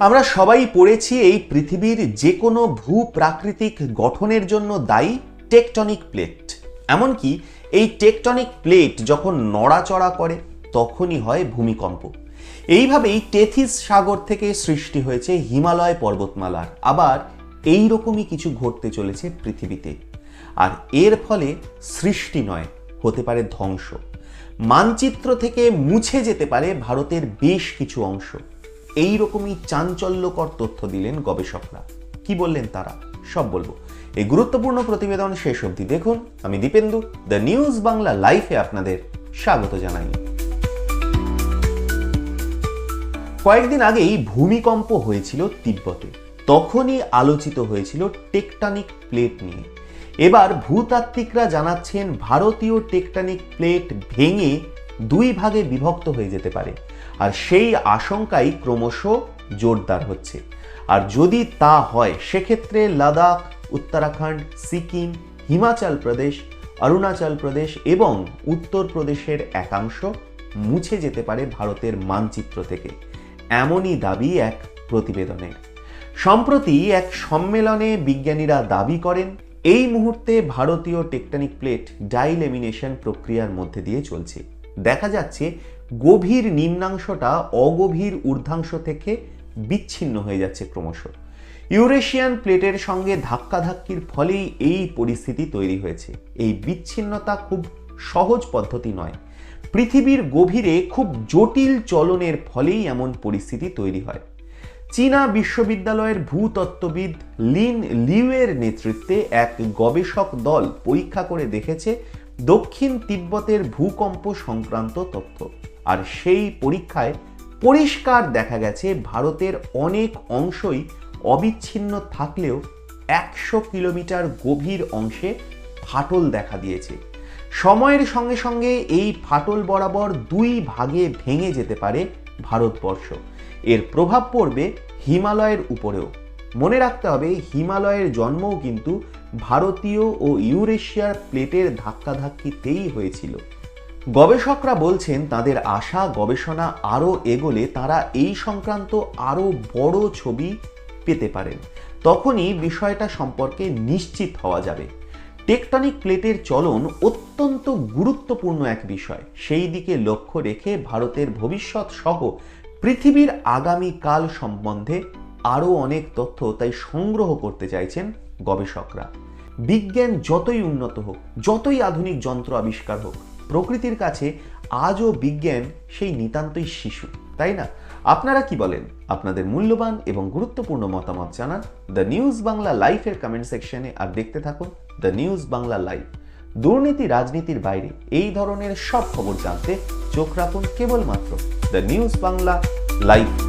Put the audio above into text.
আমরা সবাই পড়েছি এই পৃথিবীর যে কোনো ভূ প্রাকৃতিক গঠনের জন্য দায়ী টেকটনিক প্লেট। এমনকি এই টেকটনিক প্লেট যখন নড়াচড়া করে, তখনই হয় ভূমিকম্প। এইভাবেই টেথিস সাগর থেকে সৃষ্টি হয়েছে হিমালয় পর্বতমালার। আবার এই রকমই কিছু ঘটতে চলেছে পৃথিবীতে। আর এর ফলে সৃষ্টি নয়, হতে পারে ধ্বংস। মানচিত্র থেকে মুছে যেতে পারে ভারতের বেশ কিছু অংশ। এই রকমই চাঞ্চল্যকর তথ্য দিলেন গবেষকরা। কি বললেন তারা? সব বলব। এই গুরুত্বপূর্ণ প্রতিবেদন শেষ অবধি দেখুন। আমি দীপেন্দু, দ্য নিউজ বাংলা লাইফে আপনাদের স্বাগত জানাই। কয়েকদিন আগেই ভূমিকম্প হয়েছিল তিব্বতে। তখনই আলোচিত হয়েছিল টেকটানিক প্লেট নিয়ে। এবার ভূতাত্ত্বিকরা জানাচ্ছেন, ভারতীয় টেকটানিক প্লেট ভেঙে দুই ভাগে বিভক্ত হয়ে যেতে পারে। আর সেই আশঙ্কাই ক্রমশ জোরদার হচ্ছে। আর যদি তা হয়, সেক্ষেত্রে লাদাখ, উত্তরাখণ্ড, সিকিম, হিমাচল প্রদেশ, অরুণাচল প্রদেশ এবং উত্তরপ্রদেশের একাংশ মুছে যেতে পারে ভারতের মানচিত্র থেকে। এমনই দাবি এক প্রতিবেদনের। সম্প্রতি এক সম্মেলনে বিজ্ঞানীরা দাবি করেন, এই মুহূর্তে ভারতীয় টেকটনিক প্লেট ডাইলেমিনেশন প্রক্রিয়ার মধ্যে দিয়ে চলছে। দেখা যাচ্ছে গভীর নিম্নাংশটা অগভীর ঊর্ধ্বাংশ থেকে বিচ্ছিন্ন হয়ে যাচ্ছে ক্রমশ। ইউরেশিয়ান প্লেটের সঙ্গে ধাক্কাধাক্কির ফলেই এই পরিস্থিতি তৈরি হয়েছে। এই বিচ্ছিন্নতা খুব সহজ পদ্ধতি নয়। পৃথিবীর গভীরে খুব জটিল চলনের ফলেই এমন পরিস্থিতি তৈরি হয়। চীনা বিশ্ববিদ্যালয়ের ভূতত্ত্ববিদ লিন লিউয়ের নেতৃত্বে এক গবেষক দল পরীক্ষা করে দেখেছে দক্ষিণ তিব্বতের ভূকম্প সংক্রান্ত তথ্য। আর সেই পরীক্ষায় পরিষ্কার দেখা গেছে ভারতের অনেক অংশই অবিচ্ছিন্ন থাকলেও একশো কিলোমিটার গভীর অংশে ফাটল দেখা দিয়েছে। সময়ের সঙ্গে সঙ্গে এই ফাটল বরাবর দুই ভাগে ভেঙে যেতে পারে ভারতবর্ষ। এর প্রভাব পড়বে হিমালয়ের উপরেও। মনে রাখতে হবে, হিমালয়ের জন্মও কিন্তু ভারতীয় ও ইউরেশিয়ার প্লেটের ধাক্কাধাক্কিতেই হয়েছিল। গবেষকরা বলছেন, তাদের আশা, গবেষণা আরও এগোলে তারা এই সংক্রান্ত আরও বড় ছবি পেতে পারেন। তখনই বিষয়টা সম্পর্কে নিশ্চিত হওয়া যাবে। টেকটনিক প্লেটের চলন অত্যন্ত গুরুত্বপূর্ণ এক বিষয়। সেই দিকে লক্ষ্য রেখে ভারতের ভবিষ্যৎ সহ পৃথিবীর আগামী কাল সম্বন্ধে আরও অনেক তথ্য তাই সংগ্রহ করতে চাইছেন গবেষকরা। বিজ্ঞান যতই উন্নত হোক, যতই আধুনিক যন্ত্র আবিষ্কার হোক, প্রকৃতির কাছে আজও বিজ্ঞান সেই নিতান্তই শিশু, তাই না? আপনারা কি বলেন? আপনাদের মূল্যবান এবং গুরুত্বপূর্ণ মতামত জানান দ্য নিউজ বাংলা লাইফের কমেন্ট সেকশনে আর দেখতে থাকুন দ্য নিউজ বাংলা লাইভ দুর্নীতি, রাজনীতির বাইরে এই ধরনের সব খবর জানতে চোখ রাখুন কেবলমাত্র দ্য নিউজ বাংলা লাইভ